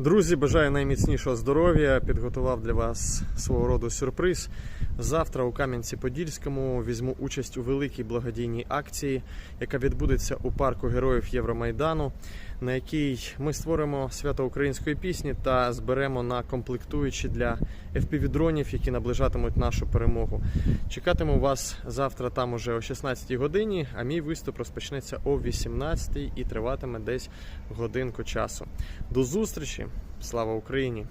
Друзі, бажаю найміцнішого здоров'я. Підготував для вас свого роду сюрприз. Завтра у Кам'янці-Подільському візьму участь у великій благодійній акції, яка відбудеться у парку Героїв Євромайдану, на якій ми створимо свято української пісні та зберемо на комплектуючі для FPV-дронів, які наближатимуть нашу перемогу. Чекатиму вас завтра там уже о 16 годині, а мій виступ розпочнеться о 18 і триватиме десь годинку часу. До зустрічі! Слава Україні!